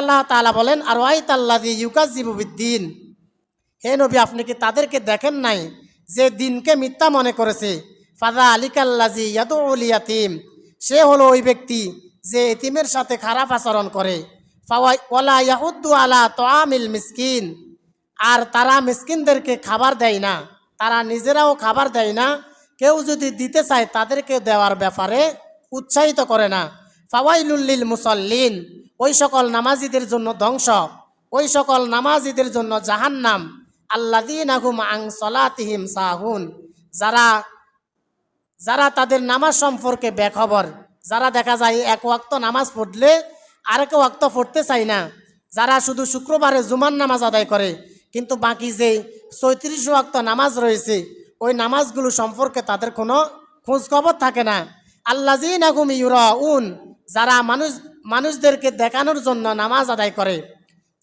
আল্লাহ তাআলা বলেন আর ওয়াই তাল্লাদি ইউকাজিবুদ্দিন হে নবী, আপনি কি তাদেরকে দেখেন নাই যে দিনকে মিথ্যা মনে করেছে? ফাদা আলিকাল্লাজি ইয়াদুল ইয়াতিম। সে হলো ওই ব্যক্তি যে এতিমের সাথে খারাপ আচরণ করে। ফাওয়াই, ওয়ালা ইয়াহুদ্দু আলা তোয়ামিল মিসকিন। আর তারা মিসকিনদেরকে খাবার দেয় না। তারা নিজেরাও খাবার দেয় না। কেউ যদি দিতে চায়, তাদেরকে দেওয়ার ব্যাপারে উৎসাহিত করে না। ফাওয়াইলুল্লিল মুসল্লিন। ওই সকল নামাজিদের জন্য ধ্বংস, ওই সকল নামাজিদের জন্য জাহান্নাম। আল্লাদিন আহুম আং সলাতিহিম সাহুন। যারা যারা তাদের নামাজ সম্পর্কে বেখবর, যারা দেখা যায় এক ওয়াক্ত নামাজ পড়লে আরেক ওয়াক্ত পড়তে চায় না, যারা শুধু শুক্রবারে জুমার নামাজ আদায় করে, কিন্তু বাকি যে চৌত্রিশ ওয়াক্ত নামাজ রয়েছে, ওই নামাজগুলো সম্পর্কে তাদের কোনো খোঁজখবর থাকে না। আল্লাজিন আগুম ইউরাউন। যারা মানুষ মানুষদেরকে দেখানোর জন্য নামাজ আদায় করে।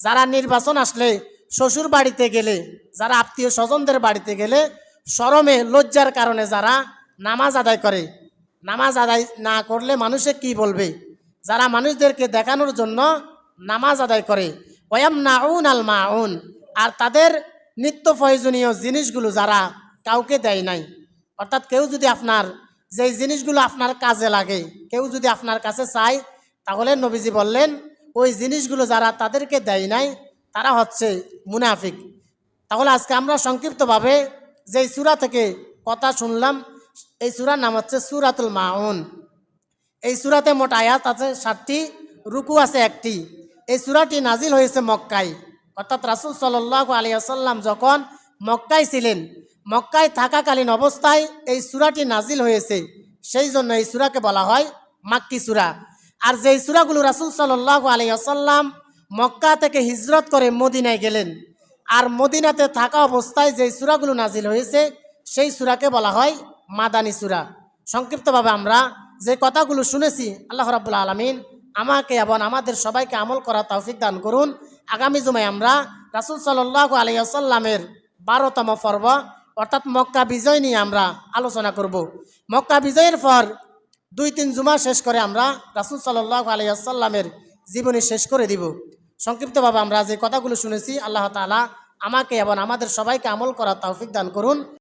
যারা নির্বাচন আসলে শ্বশুর বাড়িতে গেলে, যারা আত্মীয় স্বজনদের বাড়িতে গেলে শরমে লজ্জার কারণে যারা নামাজ আদায় করে। নামাজ আদায় না করলে মানুষে কি বলবে? যারা মানুষদেরকে দেখানোর জন্য নামাজ আদায় করে। ওয়াম নাউন আল মাউন। আর তাদের নিত্য প্রয়োজনীয় জিনিসগুলো যারা কাউকে দেয় নাই। অর্থাৎ কেউ যদি আপনার, যেই জিনিসগুলো আপনার কাজে লাগে, কেউ যদি আপনার কাছে চায় তাহলে নবীজি বললেন, ওই জিনিসগুলো যারা তাদেরকে দেয় নাই, তারা হচ্ছে মুনাফিক। তাহলে আজকে আমরা সংক্ষিপ্তভাবে যেই সুরা থেকে কথা শুনলাম, এই সুরার নাম হচ্ছে সুরাতুল মাউন। এই সুরাতে মোট আয়াত আছে সাতটি, রুকু আছে একটি। এই সুরাটি নাজিল হয়েছে মক্কায়। অর্থাৎ রাসুল সাল্লাহ আলিয়াসাল্লাম যখন মক্কায় ছিলেন, মক্কায় থাকাকালীন অবস্থায় এই সুরাটি নাজিল হয়েছে। সেই জন্য এই সুরাকে বলা হয় মাক্কি সুরা। আর যেই সুরাগুলো রাসুল সাল্লাহ আলিয়াসাল্লাম মক্কা থেকে হিজরত করে মদিনায় গেলেন, আর মদিনাতে থাকা অবস্থায় যেই সুরাগুলো নাজিল হয়েছে, সেই সুরাকে বলা হয় মাদানী সুরা। সংক্ষিপ্তভাবে আমরা যে কথাগুলো শুনেছি, আল্লাহ রাবুল্লা আলমিন আমাকে এবং আমাদের সবাইকে আমল করা তৌফিক দান করুন। আগামী জুমায় আমরা রাসুল সাল্লাহ আলিয়াসাল্লামের বারোতম পর্ব, অর্থাৎ মক্কা বিজয় নিয়ে আমরা আলোচনা করব। মক্কা বিজয়ের পর দুই তিন জুমা শেষ করে আমরা রাসুল সাল্লাহ আলিয়াসাল্লামের জীবনী শেষ করে দিব। সংক্ষিপ্তভাবে আমরা যে কথাগুলো শুনেছি, আল্লাহ তালা আমাকে এবং আমাদের সবাইকে আমল করার তৌফিক দান করুন।